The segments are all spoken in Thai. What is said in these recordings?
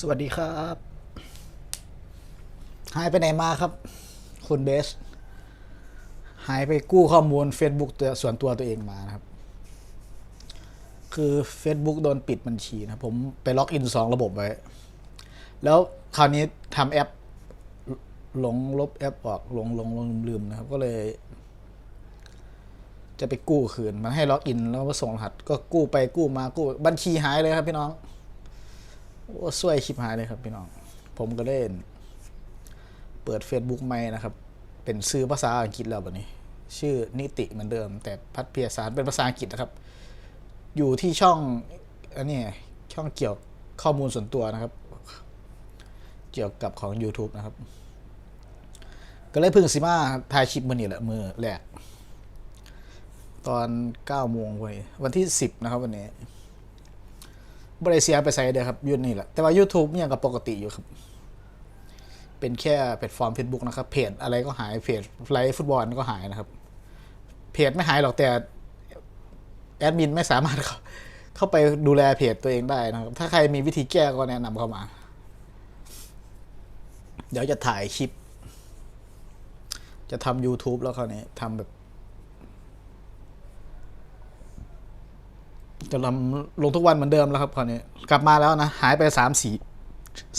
สวัสดีครับหายไปไหนมาครับ คุณเบส หายไปกู้ข้อมูล Facebook ตัวส่วนตัวตัวเองมานะครับ คือ Facebook โดนปิดบัญชีนะ ผมไปล็อกอินสองระบบไว้ แล้วคราวนี้ทำแอป หลงลบแอปออกหลงหลงหลงลืมนะครับ ก็เลย จะไปกู้คืน มันให้ล็อกอินแล้วก็ส่งรหัส ก็กู้ไปกู้มากู้บัญชีหายเลยครับพี่น้อง โอ้สวยชิบหายเลยครับพี่น้อง ผมก็เล่น เปิด Facebook ใหม่นะครับ เป็นซื้อภาษาอังกฤษแล้วแบบนี้ ชื่อนิติเหมือนเดิม แต่พัดเพียสารเป็นภาษาอังกฤษนะครับ อยู่ที่ช่องอันนี้ช่องเกี่ยวข้อมูลส่วนตัวนะครับ เกี่ยวกับของ YouTube นะครับ ก็เลยพึ่งสิมาถ่ายคลิปมือนี่แหละมือแรกตอน9โมงไปวันที่ 10 นะครับวันนี้ บริเซียไปใส่เดียครับยุ่นนี่แหละแต่ว่า YouTube ยังกับปกติอยู่ครับ เป็นแค่แพลตฟอร์ม Facebook นะครับ เพจอะไรก็หายเพจไลฟ์ฟุตบอลก็หายนะครับ เพจไม่หายหรอกแต่แอดมินไม่สามารถเข้าเข้าไปดูแลเพจตัวเองได้นะครับ ถ้าใครมีวิธีแก้ก็แนะนำเข้ามา เดี๋ยวจะถ่ายคลิป จะทำ YouTube แล้วคราวนี้ทำแบบ จะลำลงทุกวันเหมือนเดิมแล้วครับคราวนี้กลับมาแล้วนะ หายไปสามสี่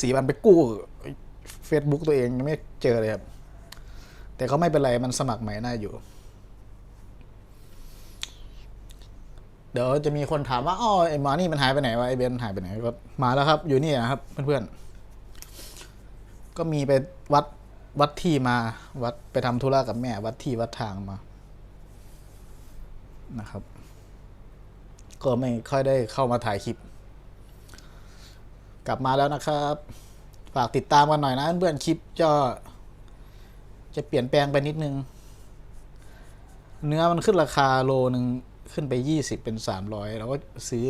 สี่วันไปกู้เฟซบุ๊กตัวเองยังไม่เจอเลยครับ แต่ก็ไม่เป็นไรมันสมัครใหม่น่าอยู่ เดี๋ยวจะมีคนถามว่าอ๋อไอ้มานี่มันหายไปไหนวะไอ้เบนหายไปไหนก็มาแล้วครับ อยู่นี่นะครับ เพื่อนๆ ก็มีไปวัดวัดที่มา วัดไปทำธุระกับแม่ วัดที่วัดทางมานะครับ ก็ไม่ค่อยได้เข้ามาถ่ายคลิป กลับมาแล้วนะครับ ฝากติดตามกันหน่อยนะเพื่อนคลิปจะจะเปลี่ยนแปลงไปนิดนึง เนื้อมันขึ้นราคาโลหนึ่งขึ้นไปยี่สิบเป็นสามร้อยเราก็ซื้อ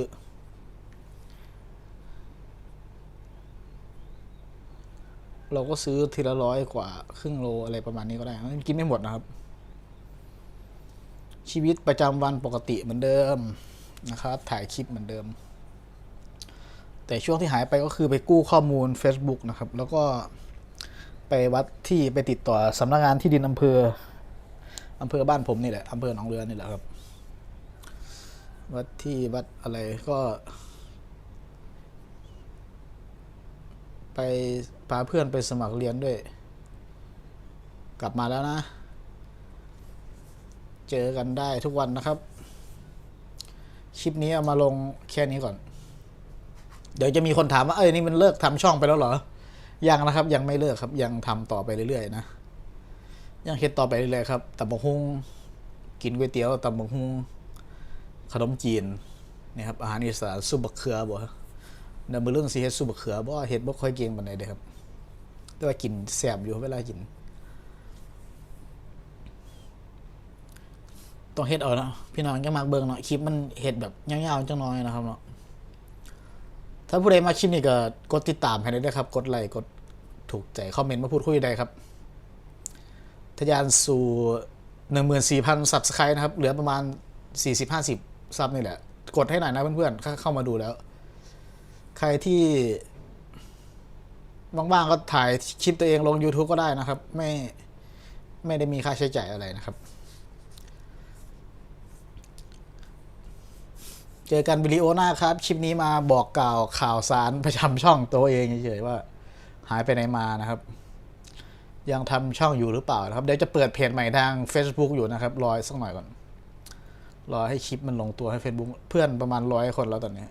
เราก็ซื้อทีละร้อยกว่า ครึ่งโลอะไรประมาณนี้ก็ได้ กินไม่หมดนะครับ ชีวิตประจำวันปกติเหมือนเดิม นะครับ ถ่ายคลิปเหมือนเดิม แต่ช่วงที่หายไปก็คือไปกู้ข้อมูล Facebook นะครับ แล้วก็ไปวัดที่ไปติดต่อสำนักงานที่ดินอำเภออำเภอบ้านผมนี่แหละอำเภอหนองเรือนี่แหละครับ วัดที่วัดอะไรก็ ไปพาเพื่อนไปสมัครเรียนด้วย กลับมาแล้วนะ เจอกันได้ทุกวันนะครับ คลิปนี้เอามาลงแค่นี้ก่อน เดี๋ยวจะมีคนถามว่าเอ้ยนี่มันเลิกทำช่องไปแล้วเหรอ ยังนะครับ ยังไม่เลิกครับ ยังทำต่อไปเรื่อยๆนะ ยังเฮ็ดต่อไปเรื่อยๆครับตำบักฮุงกินก๋วยเตี๋ยวตำบักฮุงขนมจีนนี่ครับอาหารอีสานซุปบักเขือบ่เดี๋ยวมือเรื่องสิเฮ็ดซุปบักเขือบ่เฮ็ดบ่ค่อยเก่งปานใดเด้อครับ แต่ว่ากินแซ่บอยู่เวลากิน ต้องเฮ็ดเอาเนาะพี่น้องจะมักเบิ่งเนาะคลิปมันเฮ็ดแบบยาวๆจังน้อยนะครับเนาะถ้าผู้ใดมาคลิปนี้ก็กดติดตามให้ได้ด้วยครับ กดไลค์กดถูกใจคอมเมนต์มาพูดคุยได้ครับ ทะยานสู่14,000 Subscribe นะครับ เหลือประมาณ40-50ซับนี่แหละ กดให้หน่อยนะเพื่อนๆเข้าเข้ามาดูแล้ว ใครที่ว่างๆก็ถ่ายคลิปตัวเองลง YouTube ก็ได้นะครับ ไม่ไม่ได้มีค่าใช้จ่ายอะไรนะครับ เจอกันวิดีโอหน้าครับ คลิปนี้มาบอกกล่าวข่าวสารประจำช่องตัวเองเฉยๆว่า หายไปไหนมานะครับ ยังทำช่องอยู่หรือเปล่านะครับ เดี๋ยวจะเปิดเพจใหม่ทาง Facebook อยู่นะครับ รอสักหน่อยก่อน รอให้คลิปมันลงตัวให้ Facebook เพื่อนประมาณร้อยคนแล้วตอนนี้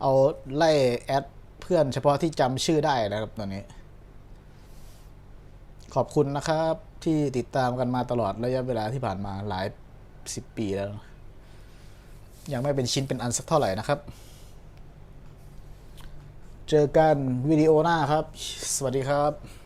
เอาไล่แอดเพื่อนเฉพาะที่จำชื่อได้นะครับตอนนี้ ขอบคุณนะครับที่ติดตามกันมาตลอดระยะเวลาที่ผ่านมาหลายสิบปีแล้ว ยังไม่เป็นชิ้นเป็นอันสักเท่าไหร่นะครับ เจอกันวิดีโอหน้าครับ สวัสดีครับ